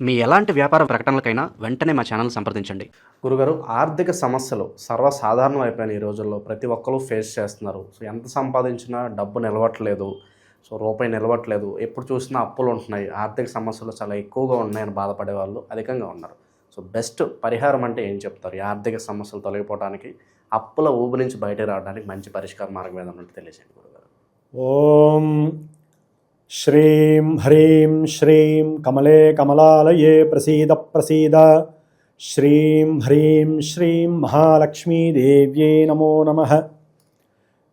మీ ఎలాంటి వ్యాపార ప్రకటనలకైనా వెంటనే మా ఛానల్ సంప్రదించండి. గురుగారు ఆర్థిక సమస్యలు సర్వసాధారణం అయిపోయినాయి ఈ రోజుల్లో. ప్రతి ఒక్కరూ ఫేస్ చేస్తున్నారు. సో ఎంత సంపాదించినా డబ్బు నిలవట్లేదు. సో రూపాయి నిలవట్లేదు. ఎప్పుడు చూసినా అప్పులు ఉంటున్నాయి. ఆర్థిక సమస్యలు చాలా ఎక్కువగా ఉన్నాయని బాధపడే వాళ్ళు అధికంగా ఉన్నారు. సో బెస్ట్ పరిహారం అంటే ఏం చెప్తారు? ఈ ఆర్థిక సమస్యలు తొలగిపోవడానికి అప్పుల ఊబి నుంచి బయటకు రావడానికి మంచి పరిష్కార మార్గం ఏదైనా ఉంటే తెలియజేయండి గురుగారు. ఓం శ్రీం హ్రీం శ్రీం కమలే కమలాలయే ప్రసీద ప్రసీద. శ్రీం హ్రీం శ్రీం మహాలక్ష్మీదేవ్యే నమో నమ.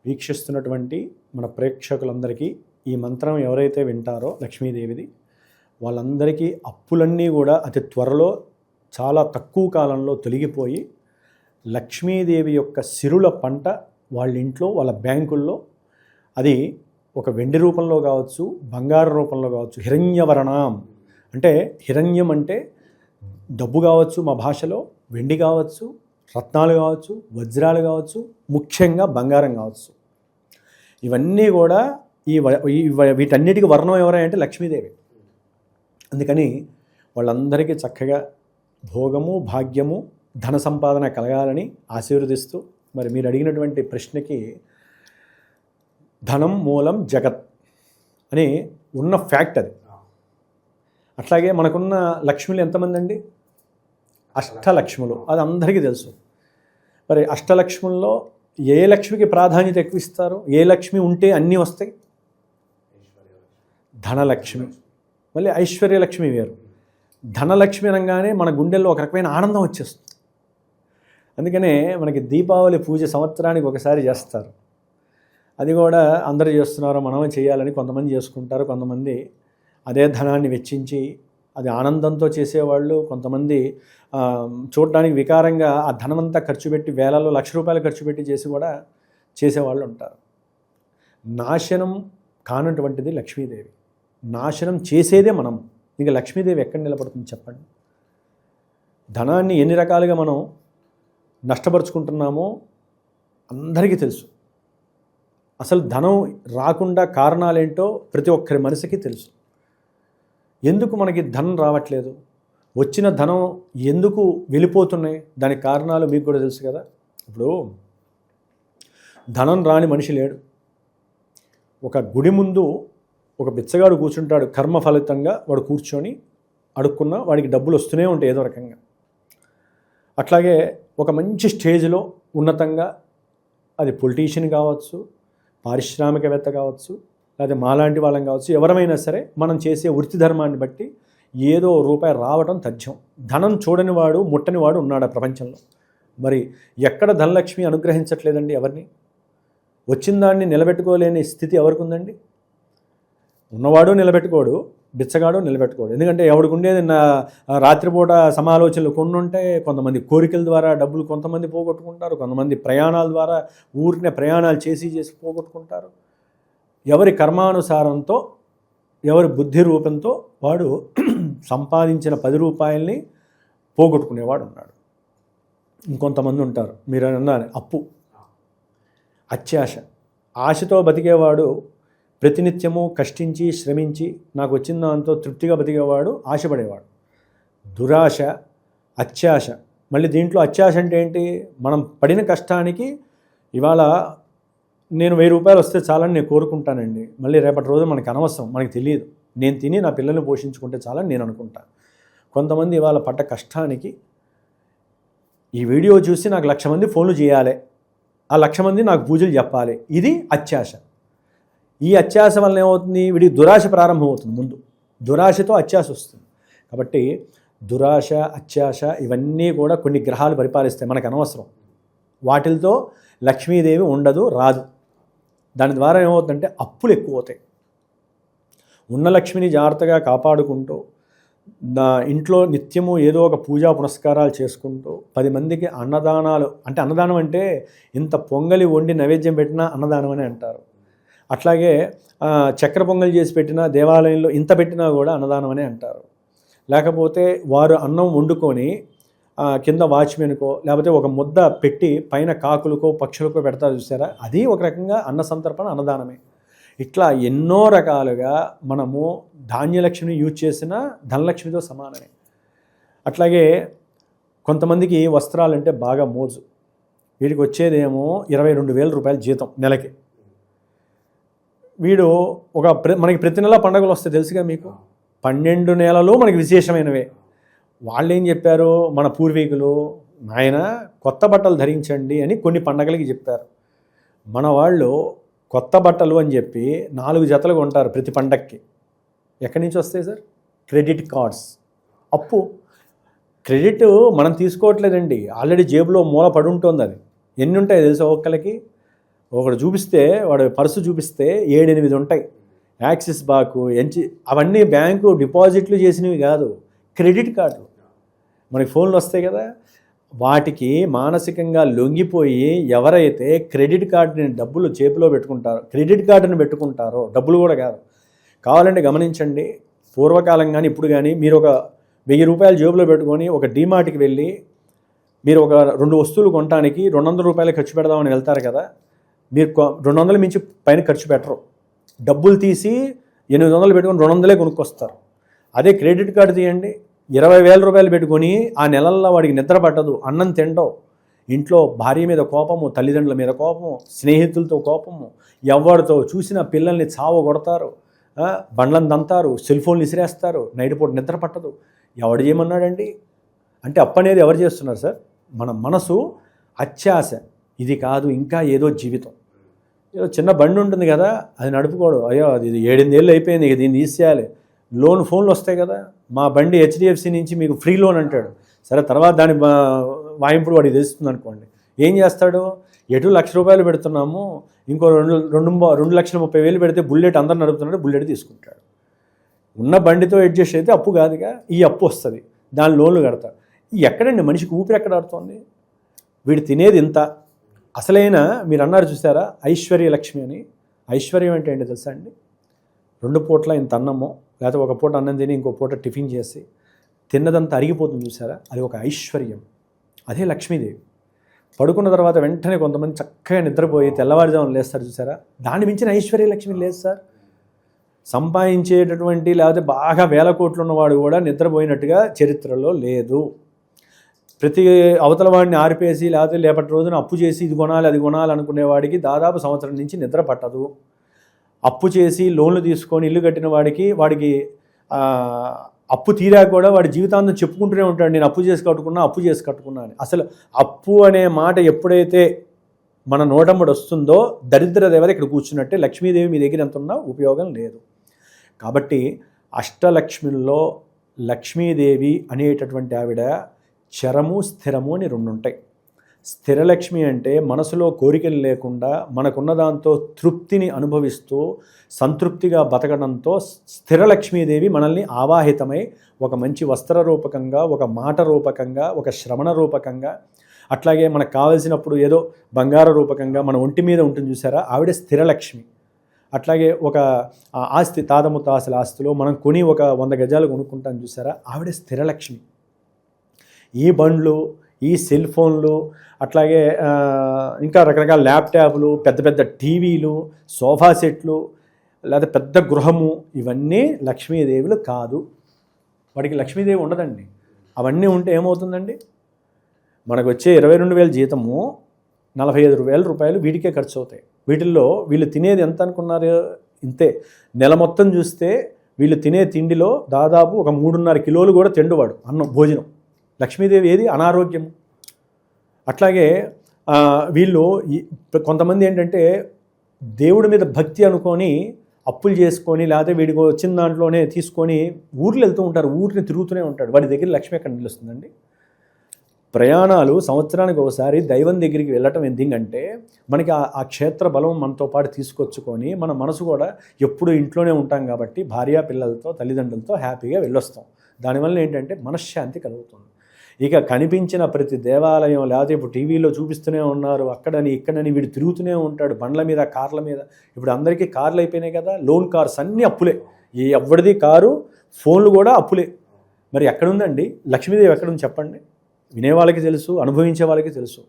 వీక్షిస్తున్నటువంటి మన ప్రేక్షకులందరికీ ఈ మంత్రం ఎవరైతే వింటారో లక్ష్మీదేవిది వాళ్ళందరికీ అప్పులన్నీ కూడా అతి త్వరలో చాలా తక్కువ కాలంలో తొలగిపోయి లక్ష్మీదేవి యొక్క సిరుల పంట వాళ్ళ ఇంట్లో వాళ్ళ బ్యాంకుల్లో అది ఒక వెండి రూపంలో కావచ్చు బంగారు రూపంలో కావచ్చు హిరణ్యవరణం. అంటే హిరణ్యం అంటే డబ్బు కావచ్చు మా భాషలో వెండి కావచ్చు రత్నాలు కావచ్చు వజ్రాలు కావచ్చు ముఖ్యంగా బంగారం కావచ్చు. ఇవన్నీ కూడా ఈ వీటన్నిటికీ వర్ణం ఎవరంటే లక్ష్మీదేవి. అందుకని వాళ్ళందరికీ చక్కగా భోగము భాగ్యము ధన సంపాదన కలగాలని ఆశీర్వదిస్తూ మరి మీరు అడిగినటువంటి ప్రశ్నకి ధనం మూలం జగత్ అని ఉన్న ఫ్యాక్ట్ అది. అట్లాగే మనకున్న లక్ష్ములు ఎంతమంది అండి అష్టలక్ష్ములు. అది అందరికీ తెలుసు. మరి అష్టలక్ష్ముల్లో ఏ లక్ష్మికి ప్రాధాన్యత ఎక్కువ ఇస్తారు ఏ లక్ష్మి ఉంటే అన్నీ వస్తాయి? ధనలక్ష్మి. మళ్ళీ ఐశ్వర్యలక్ష్మి వేరు. ధనలక్ష్మి అనగానే మన గుండెల్లో ఒక రకమైన ఆనందం వచ్చేస్తుంది. అందుకనే మనకి దీపావళి పూజ సంవత్సరానికి ఒకసారి చేస్తారు. అది కూడా అందరూ చేస్తున్నారు మనమే చేయాలని కొంతమంది చేసుకుంటారు కొంతమంది అదే ధనాన్ని వెచ్చించి అది ఆనందంతో చేసేవాళ్ళు కొంతమంది చూడడానికి వికారంగా ఆ ధనమంతా ఖర్చు పెట్టి వేలలో లక్ష రూపాయలు ఖర్చు పెట్టి చేసి కూడా చేసేవాళ్ళు ఉంటారు. నాశనం కానటువంటిది లక్ష్మీదేవి. నాశనం చేసేదే మనం. ఇంకా లక్ష్మీదేవి ఎక్కడ నిలబడుతుంది చెప్పండి? ధనాన్ని ఎన్ని రకాలుగా మనం నష్టపరుచుకుంటున్నామో అందరికీ తెలుసు. అసలు ధనం రాకుండా కారణాలేంటో ప్రతి ఒక్కరి మనసుకి తెలుసు. ఎందుకు మనకి ధనం రావట్లేదు? వచ్చిన ధనం ఎందుకు వెళ్ళిపోతున్నాయి? దానికి కారణాలు మీకు కూడా తెలుసు కదా? ఇప్పుడు ధనం రాని మనిషి లేడు. ఒక గుడి ముందు ఒక బిచ్చగాడు కూర్చుంటాడు. కర్మ ఫలితంగా వాడు కూర్చొని అడుక్కున్న వాడికి డబ్బులు వస్తూనే ఉంటాయి ఏదో రకంగా. అట్లాగే ఒక మంచి స్టేజ్లో ఉన్నతంగా అది పొలిటీషియన్ కావచ్చు పారిశ్రామికవేత్త కావచ్చు లేదా మాలాంటి వాళ్ళం కావచ్చు ఎవరమైనా సరే మనం చేసే వృత్తి ధర్మాన్ని బట్టి ఏదో రూపాయి రావడం తథ్యం. ధనం చూడని వాడు ముట్టని వాడు ఉన్నాడు ఆ ప్రపంచంలో? మరి ఎక్కడ ధనలక్ష్మి అనుగ్రహించట్లేదండి ఎవరిని? వచ్చిన దాన్ని నిలబెట్టుకోలేని స్థితి ఎవరికి ఉందండి ఉన్నవాడు నిలబెట్టుకోడు బిచ్చగాడు నిలబెట్టుకోడు. ఎందుకంటే ఎవడికి ఉండేది నా రాత్రిపూట సమాలోచనలు కొన్ని ఉంటే కొంతమంది కోరికల ద్వారా డబ్బులు కొంతమంది పోగొట్టుకుంటారు కొంతమంది ప్రయాణాల ద్వారా ఊరినే ప్రయాణాలు చేసి చేసి పోగొట్టుకుంటారు. ఎవరి కర్మానుసారంతో ఎవరి బుద్ధి రూపంతో వాడు సంపాదించిన పది రూపాయల్ని పోగొట్టుకునేవాడు ఉన్నాడు ఇంకొంతమంది ఉంటారు. మీరు అన్నారు అప్పు అత్యాశ. ఆశతో బతికేవాడు ప్రతినిత్యము కష్టించి శ్రమించి నాకు వచ్చిన దాంతో తృప్తిగా బతికేవాడు ఆశపడేవాడు. దురాశ అత్యాశ. మళ్ళీ దీంట్లో అత్యాశ అంటే ఏంటి? మనం పడిన కష్టానికి ఇవాళ నేను వెయ్యి రూపాయలు వస్తే చాలని నేను కోరుకుంటానండి. మళ్ళీ రేపటి రోజు మనకి అనవసరం మనకి తెలియదు. నేను తిని నా పిల్లల్ని పోషించుకుంటే చాలని నేను అనుకుంటాను కొంతమంది ఇవాళ పడ్డ కష్టానికి ఈ వీడియో చూసి నాకు లక్ష మంది ఫోన్లు చేయాలి. ఆ లక్ష మంది నాకు పూజలు చెప్పాలి. ఇది అత్యాశ. ఈ అత్యాశ వలన ఏమవుతుంది? వీడికి దురాశ ప్రారంభమవుతుంది ముందు. దురాశతో అత్యాశ వస్తుంది. కాబట్టి దురాశ అత్యాశ ఇవన్నీ కూడా కొన్ని గ్రహాలు పరిపాలిస్తాయి మనకు అనవసరం. వాటితో లక్ష్మీదేవి ఉండదు రాదు. దాని ద్వారా ఏమవుతుందంటే అప్పులు ఎక్కువ అవుతాయి ఉన్న లక్ష్మిని జాగ్రత్తగా కాపాడుకుంటూ నా ఇంట్లో నిత్యము ఏదో ఒక పూజా పునస్కారాలు చేసుకుంటూ పది మందికి అన్నదానాలు అంటే అన్నదానం అంటే ఇంత పొంగలి వండి నైవేద్యం పెట్టినా అన్నదానం అని అంటారు. అట్లాగే చక్ర పొంగల్ చేసి పెట్టినా దేవాలయంలో ఇంత పెట్టినా కూడా అన్నదానం అని అంటారు. లేకపోతే వారు అన్నం వండుకొని కింద వాచ్మెన్కో లేకపోతే ఒక ముద్ద పెట్టి పైన కాకులకో పక్షులకో పెడతారు చూసారా? అది ఒక రకంగా అన్న సంతర్పణ అన్నదానమే. ఇట్లా ఎన్నో రకాలుగా మనము ధాన్యలక్ష్మిని యూజ్ చేసిన ధనలక్ష్మితో సమానమే. అట్లాగే కొంతమందికి వస్త్రాలంటే బాగా మోజు. వీడికి వచ్చేదేమో ఇరవై రెండు వేల రూపాయల జీతం నెలకి. వీడు ఒక ప్ర- మనకి ప్రతి నెల పండుగలు వస్తాయి తెలుసుగా మీకు? పన్నెండు నెలలు మనకి విశేషమైనవే. వాళ్ళు ఏం చెప్పారు? మన పూర్వీకులు నాయన కొత్త బట్టలు ధరించండి అని కొన్ని పండగలకి చెప్పారు. మన వాళ్ళు కొత్త బట్టలు అని చెప్పి నాలుగు జతలు కొంటారు ప్రతి పండక్కి. ఎక్కడి నుంచి వస్తాయి సార్? Credit cards. అప్పు. క్రెడిట్ మనం తీసుకోవట్లేదండి. ఆల్రెడీ జేబులో మూల పడి ఉంటుంది అది. ఎన్ని ఉంటాయి తెలుసా ఒక్కరికి ఒకడు చూపిస్తే వాడు పర్సు చూపిస్తే ఏడెనిమిది ఉంటాయి. యాక్సిస్ బాకు ఎంచి అవన్నీ బ్యాంకు డిపాజిట్లు చేసినవి కాదు క్రెడిట్ కార్డు. మనకి ఫోన్లు వస్తాయి కదా వాటికి మానసికంగా లొంగిపోయి ఎవరైతే క్రెడిట్ కార్డుని డబ్బులు చేతిలో పెట్టుకుంటారో క్రెడిట్ కార్డుని పెట్టుకుంటారో డబ్బులు కూడా కాదు. కావాలంటే గమనించండి పూర్వకాలం కానీ ఇప్పుడు కానీ మీరు ఒక వెయ్యి రూపాయలు జేబులో పెట్టుకొని ఒక డీమార్ట్కి వెళ్ళి మీరు ఒక రెండు వస్తువులు కొనడానికి రెండు వందల రూపాయలు ఖర్చు పెడదామని వెళ్తారు కదా మీరు కొ- రెండు వందలు మించి పైన ఖర్చు పెట్టరు. డబ్బులు తీసి ఎనిమిది వందలు పెట్టుకొని రెండు వందలే కొనుక్కొస్తారు. అదే క్రెడిట్ కార్డు తీయండి ఇరవై వేల రూపాయలు పెట్టుకొని ఆ నెలల్లో వాడికి నిద్ర పట్టదు అన్నం తిండవు. ఇంట్లో భార్య మీద కోపము తల్లిదండ్రుల మీద కోపము స్నేహితులతో కోపము ఎవరితో చూసిన పిల్లల్ని చావ కొడతారు బండ్లను దంతారు సెల్ ఫోన్లు ఇసిరేస్తారు నైట్ పూట నిద్ర పట్టదు. ఎవడు చేయమన్నాడండి? అంటే అప్పనేది ఎవరు చేస్తున్నారు సార్? మన మనసు అత్యాశ. ఇది కాదు ఇంకా ఏదో జీవితం. చిన్న బండి ఉంటుంది కదా అది నడుపుకోడు. అయ్యో అది ఇది ఏడెనిమిదేళ్ళు అయిపోయింది ఇక దీన్ని తీసేయాలి. లోన్ ఫోన్లు వస్తాయి కదా మా బండి హెచ్డిఎఫ్సి నుంచి మీకు ఫ్రీ లోన్ అంటాడు. సరే తర్వాత దాని వాయింపుడు వాడికి తెలుస్తుంది అనుకోండి. ఏం చేస్తాడు? ఎటు లక్ష రూపాయలు పెడుతున్నాము ఇంకో రెండు రెండు రెండు లక్షల ముప్పై వేలు పెడితే బుల్లెట్ అందరు నడుపుతున్నాడు బుల్లెట్ తీసుకుంటాడు. ఉన్న బండితో అడ్జస్ట్ అయితే అప్పు కాదుగా ఈ అప్పు వస్తుంది. దాని లోన్లు కడతాడు ఈ ఎక్కడండి మనిషికి ఊపిరి ఎక్కడ ఆడుతోంది వీడు తినేది ఇంత. అసలైన మీరు అన్నారు చూసారా? ఐశ్వర్య లక్ష్మి అని. ఐశ్వర్యం అంటే ఏంటి తెలుసా అండి? రెండు పూట్ల ఇంత అన్నమో లేకపోతే ఒక పూట అన్నం తిని ఇంకో పూట టిఫిన్ చేసి తిన్నదంతా అరిగిపోతుంది చూసారా? అది ఒక ఐశ్వర్యం. అదే లక్ష్మీదేవి. పడుకున్న తర్వాత వెంటనే కొంతమంది చక్కగా నిద్రపోయి తెల్లవారుజామున లేస్తారు చూసారా? దాన్ని మించిన ఐశ్వర్య లక్ష్మి లేదు సార్. సంపాదించేటటువంటి లేకపోతే బాగా వేల కోట్లు ఉన్నవాడు కూడా నిద్రపోయినట్టుగా చరిత్రలో లేదు. ప్రతి అవతల వాడిని ఆరిపేసి లేకపోతే లేపటి రోజున అప్పు చేసి ఇది కొనాలి అది కొనాలి అనుకునేవాడికి దాదాపు సంవత్సరం నుంచి నిద్ర పట్టదు. అప్పు చేసి లోన్లు తీసుకొని ఇల్లు కట్టిన వాడికి వాడికి అప్పు తీరాక కూడా వాడి జీవితాంతం చెప్పుకుంటూనే ఉంటాడు. నేను అప్పు చేసి కట్టుకున్నా అప్పు చేసి కట్టుకున్నా అని. అసలు అప్పు అనే మాట ఎప్పుడైతే మన నోటమ్మడి వస్తుందో దరిద్ర దేవత ఇక్కడ కూర్చున్నట్టే లక్ష్మీదేవి మీ దగ్గర ఎంత ఉన్నా ఉపయోగం లేదు. కాబట్టి అష్టలక్ష్మిల్లో లక్ష్మీదేవి అనేటటువంటి ఆవిడ చరము స్థిరము అని రెండు ఉంటాయి స్థిరలక్ష్మి అంటే మనసులో కోరికలు లేకుండా మనకున్న దాంతో తృప్తిని అనుభవిస్తూ సంతృప్తిగా బతకడంతో స్థిరలక్ష్మీదేవి మనల్ని ఆవాహితమై ఒక మంచి వస్త్ర రూపకంగా ఒక మాట రూపకంగా ఒక శ్రవణ రూపకంగా అట్లాగే మనకు కావలసినప్పుడు ఏదో బంగార రూపకంగా మన ఒంటి మీద ఉంటుంది చూసారా? ఆవిడ స్థిరలక్ష్మి. అట్లాగే ఒక ఆస్తి తాతముత్త ఆస్తుల ఆస్తిలో మనం కొని ఒక వంద గజాలు కొనుక్కుంటాం చూసారా? ఆవిడ స్థిరలక్ష్మి. ఈ బండ్లు ఈ సెల్ ఫోన్లు అట్లాగే ఇంకా రకరకాల ల్యాప్టాప్లు పెద్ద పెద్ద టీవీలు సోఫా సెట్లు లేదా పెద్ద గృహము ఇవన్నీ లక్ష్మీదేవులు కాదు. వాడికి లక్ష్మీదేవి ఉండదండి. అవన్నీ ఉంటే ఏమవుతుందండి? మనకు వచ్చే ఇరవై రెండు వేల జీతము నలభై ఐదు వేల రూపాయలు వీటికే ఖర్చు అవుతాయి వీటిల్లో వీళ్ళు తినేది ఎంత అనుకున్నారు? ఇంతే. నెల మొత్తం చూస్తే వీళ్ళు తినే తిండిలో దాదాపు ఒక మూడున్నర కిలోలు కూడా తిండువాడు అన్నం భోజనం. లక్ష్మీదేవి ఏది? అనారోగ్యం అట్లాగే వీళ్ళు కొంతమంది ఏంటంటే దేవుడి మీద భక్తి అనుకొని అప్పులు చేసుకొని లేకపోతే వీడికి వచ్చిన దాంట్లోనే తీసుకొని ఊర్లు వెళ్తూ ఉంటారు. ఊరిని తిరుగుతూనే ఉంటాడు వాడి దగ్గర లక్ష్మి ఎక్కడ నిలుస్తుందండి? ప్రయాణాలు సంవత్సరానికి ఒకసారి దైవం దగ్గరికి వెళ్ళటం ఎందుకంటే మనకి ఆ ఆ క్షేత్ర బలం మనతో పాటు తీసుకొచ్చుకొని మన మనసు కూడా ఎప్పుడు ఇంట్లోనే ఉంటాం కాబట్టి భార్యా పిల్లలతో తల్లిదండ్రులతో హ్యాపీగా వెళ్ళొస్తాం. దానివల్ల ఏంటంటే మనశ్శాంతి కలుగుతుంది. ఇక కనిపించిన ప్రతి దేవాలయం లేకపోతే ఇప్పుడు టీవీలో చూపిస్తూనే ఉన్నారు అక్కడని ఇక్కడని వీడు తిరుగుతూనే ఉంటాడు బండ్ల మీద కార్ల మీద. ఇప్పుడు అందరికీ కార్లు అయిపోయినాయి కదా లోన్ కార్స్ అన్నీ అప్పులే. ఏ ఎవరిది కారు ఫోన్లు కూడా అప్పులే. మరి ఎక్కడుందండి? లక్ష్మీదేవి ఎక్కడుంది చెప్పండి. వినే వాళ్ళకి తెలుసు అనుభవించే వాళ్ళకి తెలుసు.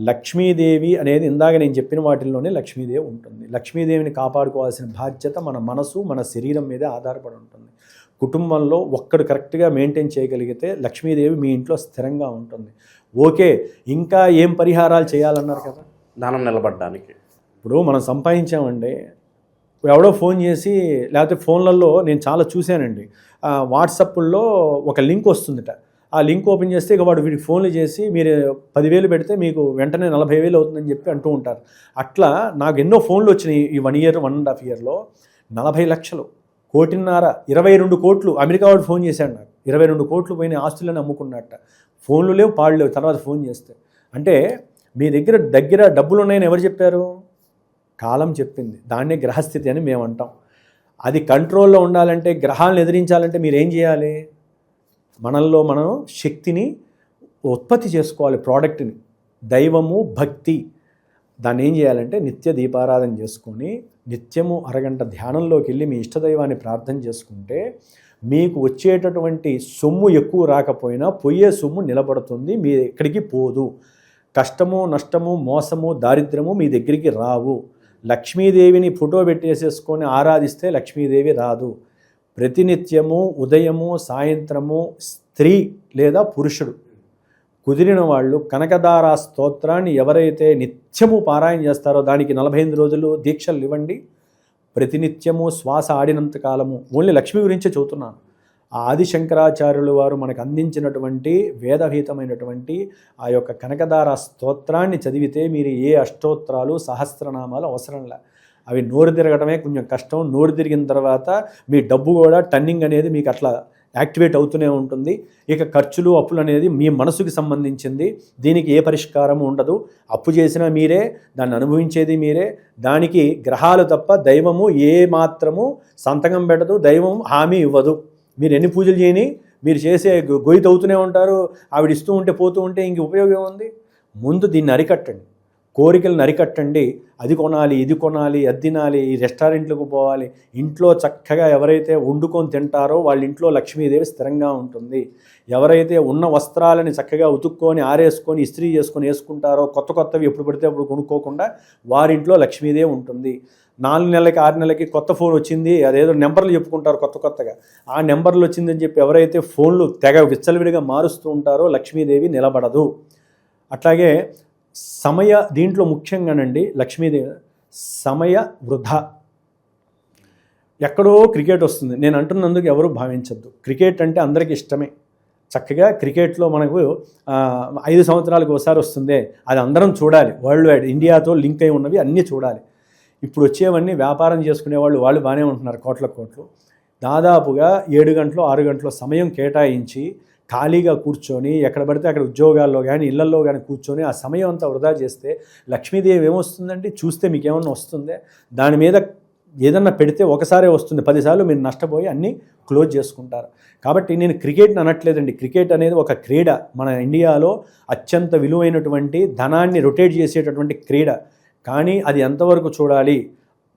లక్ష్మీదేవి అనేది ఇందాక నేను చెప్పిన వాటిల్లోనే లక్ష్మీదేవి ఉంటుంది. లక్ష్మీదేవిని కాపాడుకోవాల్సిన బాధ్యత మన మనసు మన శరీరం మీదే ఆధారపడి ఉంటుంది. కుటుంబంలో ఒక్కడు కరెక్ట్గా మెయింటైన్ చేయగలిగితే లక్ష్మీదేవి మీ ఇంట్లో స్థిరంగా ఉంటుంది. ఓకే ఇంకా ఏం పరిహారాలు చేయాలన్నారు కదా? ధనం నిలబడడానికి. ఇప్పుడు మనం సంపాదించామండి. ఎవడో ఫోన్ చేసి లేకపోతే ఫోన్లలో నేను చాలా చూశానండి. వాట్సాప్లో ఒక లింక్ వస్తుందట. ఆ లింక్ ఓపెన్ చేస్తే ఇక వాడు వీడికి ఫోన్లు చేసి మీరు పదివేలు పెడితే మీకు వెంటనే నలభై వేలు అవుతుందని చెప్పి అంటూ ఉంటారు. అట్లా నాకు ఎన్నో ఫోన్లు వచ్చినాయి ఈ one year one and half ఇయర్లో. నలభై లక్షలు. కోటిన్నర ఇరవై రెండు కోట్లు అమెరికా వాడు ఫోన్ చేశాడు నాకు. ఇరవై రెండు కోట్లు పోయిన ఆస్తులను అమ్ముకున్నట్ట. ఫోన్లు లేవు పాడు లేవు. తర్వాత ఫోన్ చేస్తే. అంటే మీ దగ్గర దగ్గర డబ్బులు ఉన్నాయని ఎవరు చెప్పారు? కాలం చెప్పింది. దాన్నే గ్రహస్థితి అని మేము అంటాం. అది కంట్రోల్లో ఉండాలంటే గ్రహాలను ఎదిరించాలంటే మీరు ఏం చేయాలి? మనల్లో మనం శక్తిని ఉత్పత్తి చేసుకోవాలి ప్రోడక్ట్ని. దైవము భక్తి. దాన్ని ఏం చేయాలంటే నిత్య దీపారాధన చేసుకొని నిత్యము అరగంట ధ్యానంలోకి వెళ్ళి మీ ఇష్టదైవాన్ని ప్రార్థన చేసుకుంటే మీకు వచ్చేటటువంటి సొమ్ము ఎక్కువ రాకపోయినా పోయే సొమ్ము నిలబడుతుంది మీ ఎక్కడికి పోదు. కష్టము నష్టము మోసము దారిద్ర్యము మీ దగ్గరికి రావు. లక్ష్మీదేవిని ఫోటో పెట్టేసేసుకొని ఆరాధిస్తే లక్ష్మీదేవి రాదు. ప్రతినిత్యము ఉదయము సాయంత్రము స్త్రీ లేదా పురుషుడు కుదిరిన వాళ్ళు కనకదార స్తోత్రాన్ని ఎవరైతే నిత్యము పారాయణ చేస్తారో దానికి నలభై ఎనిమిది రోజులు దీక్షలు ఇవ్వండి. ప్రతినిత్యము శ్వాస ఆడినంత కాలము ఓన్లీ లక్ష్మి గురించే చెబుతున్నాను. ఆ ఆది శంకరాచార్యులు వారు మనకు అందించినటువంటి వేదభీతమైనటువంటి ఆ యొక్క కనకదార స్తోత్రాన్ని చదివితే మీరు ఏ అష్టోత్తరాలు సహస్రనామాలు అవసరంలే అవి నోరు తిరగడమే కొంచెం కష్టం. నోరు తిరిగిన తర్వాత మీ డబ్బు కూడా టన్నింగ్ అనేది మీకు అట్లా యాక్టివేట్ అవుతూనే ఉంటుంది. ఇక ఖర్చులు అప్పులు అనేది మీ మనసుకి సంబంధించింది. దీనికి ఏ పరిష్కారం ఉండదు. అప్పు చేసినా మీరే దాన్ని అనుభవించేది మీరే. దానికి గ్రహాలు తప్ప దైవము ఏ మాత్రము సంతకం పెట్టదు దైవం హామీ ఇవ్వదు. మీరు ఎన్ని పూజలు చేయని మీరు చేసే గొయ్యి తవ్వుతూనే ఉంటారు. ఆవిడ ఇస్తూ ఉంటే పోతూ ఉంటే ఇంక ఉపయోగం ఉంది ముందు దీన్ని అరికట్టండి. కోరికలను అరికట్టండి అది కొనాలి ఇది కొనాలి అది తినాలి ఈ రెస్టారెంట్లకు పోవాలి. ఇంట్లో చక్కగా ఎవరైతే వండుకొని తింటారో వాళ్ళ ఇంట్లో లక్ష్మీదేవి స్థిరంగా ఉంటుంది. ఎవరైతే ఉన్న వస్త్రాలని చక్కగా ఉతుక్కొని ఆరేసుకొని ఇస్త్రీ చేసుకొని వేసుకుంటారో కొత్త కొత్తవి ఎప్పుడు పడితే అప్పుడు కొనుక్కోకుండా వారింట్లో లక్ష్మీదేవి ఉంటుంది. నాలుగు నెలలకి ఆరు నెలలకి కొత్త ఫోన్ వచ్చింది. అదేదో నెంబర్లు చెప్పుకుంటారు కొత్త కొత్తగా. ఆ నెంబర్లు వచ్చిందని చెప్పి ఎవరైతే ఫోన్లు తెగ విచ్చలవిడిగా మారుస్తూ ఉంటారో లక్ష్మీదేవి నిలబడదు. అట్లాగే సమయ దీంట్లో ముఖ్యంగానండి లక్ష్మీదేవి సమయ వృధా. ఎక్కడో క్రికెట్ వస్తుంది. నేను అంటున్నందుకు ఎవరు భావించద్దు. క్రికెట్ అంటే అందరికీ ఇష్టమే. చక్కగా క్రికెట్లో మనకు ఐదు సంవత్సరాలకు ఒకసారి వస్తుంది. అది అందరం చూడాలి. వరల్డ్ వైడ్ ఇండియాతో లింక్ అయి ఉన్నవి అన్నీ చూడాలి. ఇప్పుడు వచ్చేవన్నీ వ్యాపారం చేసుకునే వాళ్ళు వాళ్ళు బాగానే ఉంటున్నారు కోట్ల కోట్లు. దాదాపుగా ఏడు గంటలు ఆరు గంటల సమయం కేటాయించి ఖాళీగా కూర్చొని ఎక్కడ పడితే అక్కడ ఉద్యోగాల్లో కానీ ఇళ్ళలో కానీ కూర్చొని ఆ సమయం అంతా వృధా చేస్తే లక్ష్మీదేవి ఏమొస్తుందంటే చూస్తే మీకు ఏమన్నా వస్తుందే? దాని మీద ఏదన్నా పెడితే ఒకసారే వస్తుంది. పదిసార్లు మీరు నష్టపోయి అన్నీ క్లోజ్ చేసుకుంటారు. కాబట్టి నేను క్రికెట్ని అనట్లేదండి. క్రికెట్ అనేది ఒక క్రీడ. మన ఇండియాలో అత్యంత విలువైనటువంటి ధనాన్ని రొటేట్ చేసేటటువంటి క్రీడ. కానీ అది ఎంతవరకు చూడాలి?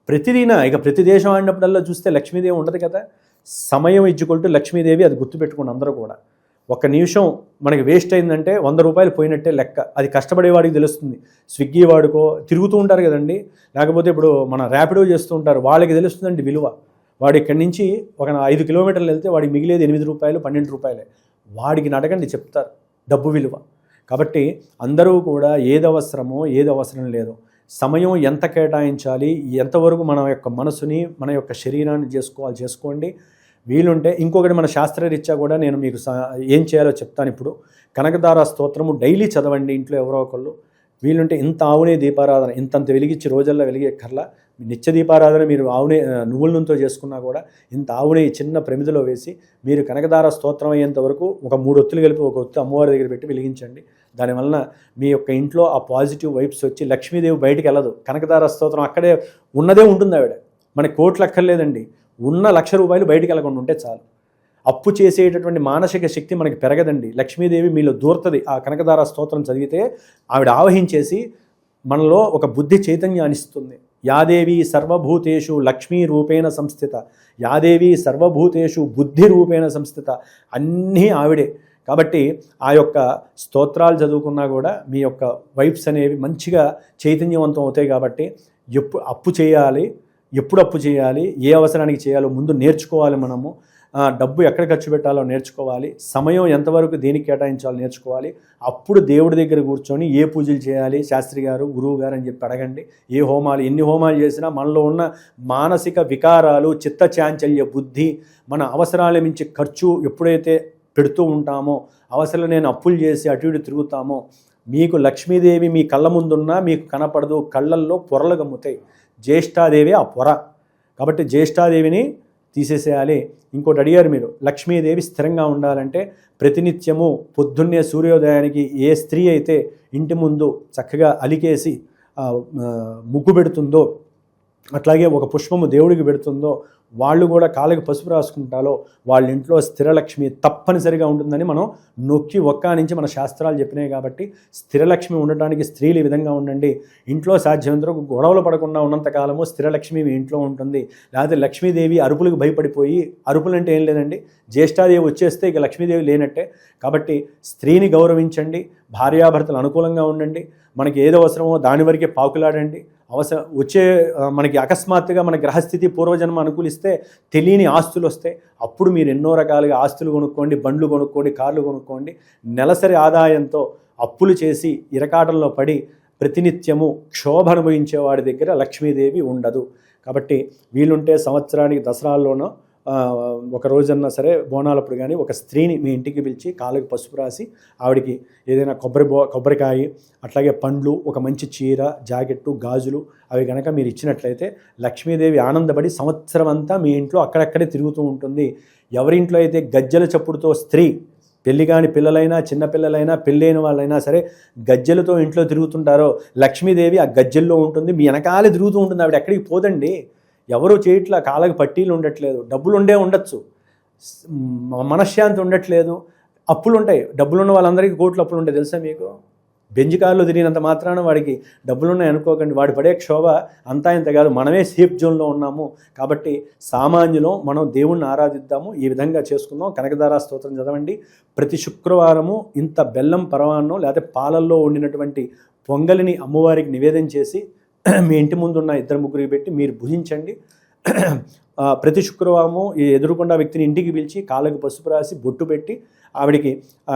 ప్రతిదిన? ఇక ప్రతి దేశం ఆడినప్పుడల్లా చూస్తే లక్ష్మీదేవి ఉండదు కదా? సమయం ఇచ్చుకుంటూ లక్ష్మీదేవి అది గుర్తుపెట్టుకుని అందరూ కూడా. ఒక్క నిమిషం మనకి వేస్ట్ అయిందంటే వంద రూపాయలు పోయినట్టే లెక్క. అది కష్టపడేవాడికి తెలుస్తుంది. స్విగ్గీ వాడుకో తిరుగుతూ ఉంటారు కదండి. లేకపోతే ఇప్పుడు మన ర్యాపిడో చేస్తూ ఉంటారు. వాళ్ళకి తెలుస్తుందండి విలువ. వాడు ఇక్కడి నుంచి ఒక ఐదు కిలోమీటర్లు వెళ్తే వాడికి మిగిలేదు ఎనిమిది రూపాయలు పన్నెండు రూపాయలే. వాడికి నడకండి చెప్తారు. డబ్బు విలువ. కాబట్టి అందరూ కూడా ఏది అవసరమో ఏది అవసరం లేదు సమయం ఎంత కేటాయించాలి ఎంతవరకు మన యొక్క మనసుని మన యొక్క శరీరాన్ని చేసుకోవాలి చేసుకోండి. వీలుంటే ఇంకొకటి మన శాస్త్రరీత్యా కూడా నేను మీకు సా- ఏం చేయాలో చెప్తాను ఇప్పుడు. కనకదార స్తోత్రము డైలీ చదవండి ఇంట్లో ఎవరో ఒకళ్ళు. వీలుంటే ఇంత ఆవునే దీపారాధన ఇంతంత వెలిగించి రోజల్లో వెలిగే కర్ల నిత్య దీపారాధన మీరు ఆవునే నువ్వుల నుంతో చేసుకున్నా కూడా ఇంత ఆవునే చిన్న ప్రమిదిలో వేసి మీరు కనకదార స్తోత్రం అయ్యేంత వరకు ఒక మూడు ఒత్తులు కలిపి ఒక ఒత్తు అమ్మవారి దగ్గర పెట్టి వెలిగించండి. దానివలన మీ యొక్క ఇంట్లో ఆ పాజిటివ్ వైబ్స్ వచ్చి లక్ష్మీదేవి బయటికి వెళ్ళదు. కనకదార స్తోత్రం అక్కడే ఉన్నదే ఉంటుంది ఆవిడ. మనకి కోట్లు అక్కర్లేదండి. ఉన్న లక్ష రూపాయలు బయటికి వెళ్ళకుండా ఉంటే చాలు. అప్పు చేసేటటువంటి మానసిక శక్తి మనకి పెరగదండి. లక్ష్మీదేవి మీలో దూరతది. ఆ కనకదార స్తోత్రం చదివితే ఆవిడ ఆవహించేసి మనలో ఒక బుద్ధి చైతన్యాన్ని ఇస్తుంది యాదేవి సర్వభూతేషు లక్ష్మీ రూపేణ సంస్థిత. యాదేవి సర్వభూతేషు బుద్ధి రూపేణ సంస్థిత. అన్నీ ఆవిడే. కాబట్టి ఆ యొక్క స్తోత్రాలు చదువుకున్నా కూడా మీ యొక్క వైబ్స్ అనేవి మంచిగా చైతన్యవంతం అవుతాయి కాబట్టి ఎప్పు అప్పు చేయాలి. ఎప్పుడు అప్పు చేయాలి ఏ అవసరానికి చేయాలో ముందు నేర్చుకోవాలి మనము. డబ్బు ఎక్కడ ఖర్చు పెట్టాలో నేర్చుకోవాలి సమయం ఎంతవరకు దేనికి కేటాయించాలో నేర్చుకోవాలి. అప్పుడు దేవుడి దగ్గర కూర్చొని ఏ పూజలు చేయాలి శాస్త్రి గారు గురువు గారు అని చెప్పి అడగండి. ఏ హోమాలు ఎన్ని హోమాలు చేసినా మనలో ఉన్న మానసిక వికారాలు చిత్త చాంచల్య బుద్ధి మన అవసరాల మించి ఖర్చు ఎప్పుడైతే పెడుతూ ఉంటామో అవసరం నేను అప్పులు చేసి అటు ఇటు తిరుగుతామో మీకు లక్ష్మీదేవి మీ కళ్ళ ముందున్నా మీకు కనపడదు కళ్ళల్లో పొరలు గమ్ముతాయి. జ్యేష్ఠాదేవి ఆ పొర. కాబట్టి జ్యేష్ఠాదేవిని తీసేసేయాలి. ఇంకోటి అడిగారు మీరు లక్ష్మీదేవి స్థిరంగా ఉండాలంటే ప్రతినిత్యము పొద్దున్నే సూర్యోదయానికి ఏ స్త్రీ అయితే ఇంటి ముందు చక్కగా అలికేసి ముగ్గు పెడుతుందో అట్లాగే ఒక పుష్పము దేవుడికి పెడుతుందో వాళ్ళు కూడా కాళ్ళకి పసుపు రాసుకుంటాలో వాళ్ళ ఇంట్లో స్థిరలక్ష్మి తప్పనిసరిగా ఉంటుందని మనం నొక్కి ఒక్క నుంచి మన శాస్త్రాలు చెప్పినాయి కాబట్టి స్థిరలక్ష్మి ఉండటానికి స్త్రీలు ఈ విధంగా ఉండండి. ఇంట్లో సాధ్యమంతరకు గొడవలు పడకుండా ఉన్నంత కాలము స్థిరలక్ష్మి మీ ఇంట్లో ఉంటుంది. లేకపోతే లక్ష్మీదేవి అరుపులకు భయపడిపోయి అరుపులు అంటే ఏం లేదండి. జ్యేష్ఠాదేవి వచ్చేస్తే ఇక లక్ష్మీదేవి లేనట్టే. కాబట్టి స్త్రీని గౌరవించండి. భార్యాభర్తలు అనుకూలంగా ఉండండి. మనకి ఏది అవసరమో దాని వరకే పాకులాడండి. అవసరం వచ్చే మనకి అకస్మాత్తుగా మన గ్రహస్థితి పూర్వజన్మ అనుకూలిస్తే తెలియని ఆస్తులు వస్తాయి. అప్పుడు మీరు ఎన్నో రకాలుగా ఆస్తులు కొనుక్కోండి బండ్లు కొనుక్కోండి కార్లు కొనుక్కోండి. నెలసరి ఆదాయంతో అప్పులు చేసి ఇరకాటంలో పడి ప్రతినిత్యము క్షోభ అనుభవించేవాడి దగ్గర లక్ష్మీదేవి ఉండదు. కాబట్టి వీలుంటే సంవత్సరానికి దసరాల్లోనో ఒక రోజన్నా సరే బోనాలప్పుడు కానీ ఒక స్త్రీని మీ ఇంటికి పిలిచి కాళ్ళకి పసుపు రాసి ఆవిడికి ఏదైనా కొబ్బరి బో కొబ్బరికాయ అట్లాగే పండ్లు ఒక మంచి చీర జాకెట్టు గాజులు అవి కనుక మీరు ఇచ్చినట్లయితే లక్ష్మీదేవి ఆనందపడి సంవత్సరం అంతా మీ ఇంట్లో అక్కడక్కడే తిరుగుతూ ఉంటుంది. ఎవరింట్లో అయితే గజ్జల చప్పుడుతో స్త్రీ పెళ్ళి కాని పిల్లలైనా చిన్నపిల్లలైనా పెళ్ళైన వాళ్ళైనా సరే గజ్జెలతో ఇంట్లో తిరుగుతుంటారో లక్ష్మీదేవి ఆ గజ్జెల్లో ఉంటుంది మీ వెనకాలే తిరుగుతూ ఉంటుంది ఆవిడ ఎక్కడికి పోదండి? ఎవరు చేయట్లా కాళ్ళకి పట్టీలు ఉండట్లేదు డబ్బులు ఉండే ఉండొచ్చు మనశ్శాంతి ఉండట్లేదు అప్పులు ఉంటాయి డబ్బులు ఉన్న వాళ్ళందరికీ కోట్లు అప్పులు ఉంటాయి తెలుసా మీకు? బెంజ్ కార్లో తిరిగినంత మాత్రాన వాడికి డబ్బులున్నాయి అనుకోకండి. వాడి పడే క్షోభ అంతా ఇంత కాదు. మనమే సేఫ్ జోన్లో ఉన్నాము కాబట్టి సామాన్యులం మనం దేవుణ్ణి ఆరాధిద్దాము. ఈ విధంగా చేసుకుందాం. కనకదారా స్తోత్రం చదవండి. ప్రతి శుక్రవారము ఇంత బెల్లం పరమాన్నం లేకపోతే పాలల్లో వండినటువంటి పొంగలిని అమ్మవారికి నివేదన చేసి మీ ఇంటి ముందు ఉన్న ఇద్దరు ముగ్గురికి పెట్టి మీరు భుజించండి. ప్రతి శుక్రవారము ఈ ఎదురుకున్న వ్యక్తిని ఇంటికి పిలిచి కాళ్ళకు పసుపు రాసి బొట్టు పెట్టి ఆవిడికి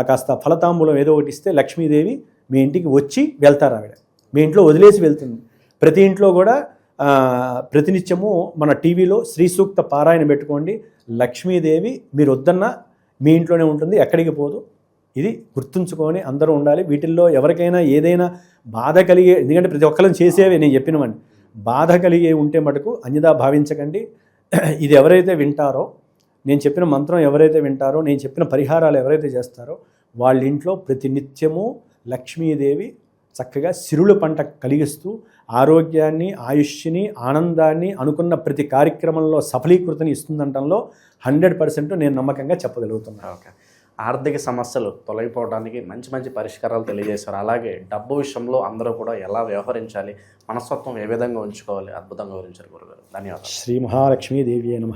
కాస్త ఫలతాంబూలం ఏదో ఒకటి ఇస్తే లక్ష్మీదేవి మీ ఇంటికి వచ్చి వెళ్తారు ఆవిడ. మీ ఇంట్లో వదిలేసి వెళ్తుంది. ప్రతి ఇంట్లో కూడా ప్రతినిత్యము మన టీవీలో శ్రీ సూక్త పారాయణ పెట్టుకోండి. లక్ష్మీదేవి మీరు వద్దన్నా మీ ఇంట్లోనే ఉంటుంది ఎక్కడికి పోదు. ఇది గుర్తుంచుకొని అందరూ ఉండాలి. వీటిల్లో ఎవరికైనా ఏదైనా బాధ కలిగే ఎందుకంటే ప్రతి ఒక్కరిని చేసేవి నేను చెప్పినవని బాధ కలిగే ఉంటే మటుకు అన్యదా భావించకండి. ఇది ఎవరైతే వింటారో నేను చెప్పిన మంత్రం ఎవరైతే వింటారో నేను చెప్పిన పరిహారాలు ఎవరైతే చేస్తారో వాళ్ళ ఇంట్లో ప్రతి నిత్యము లక్ష్మీదేవి చక్కగా సిరుల పంట కలిగిస్తూ ఆరోగ్యాన్ని ఆయుష్ని ఆనందాన్ని అనుకున్న ప్రతి కార్యక్రమంలో సఫలీకృతని ఇస్తుందంటంలో హండ్రెడ్ పర్సెంట్ నేను నమ్మకంగా చెప్పగలుగుతున్నాను. ఓకే. ఆర్థిక సమస్యలు తొలగిపోవడానికి మంచి మంచి పరిష్కారాలు తెలియజేశారు. అలాగే డబ్బు విషయంలో అందరూ కూడా ఎలా వ్యవహరించాలి మనస్తత్వం ఏ విధంగా ఉంచుకోవాలి అద్భుతంగా వివరించారు గురుగారు. ధన్యవాదాలు. శ్రీ మహాలక్ష్మీదేవి నమ.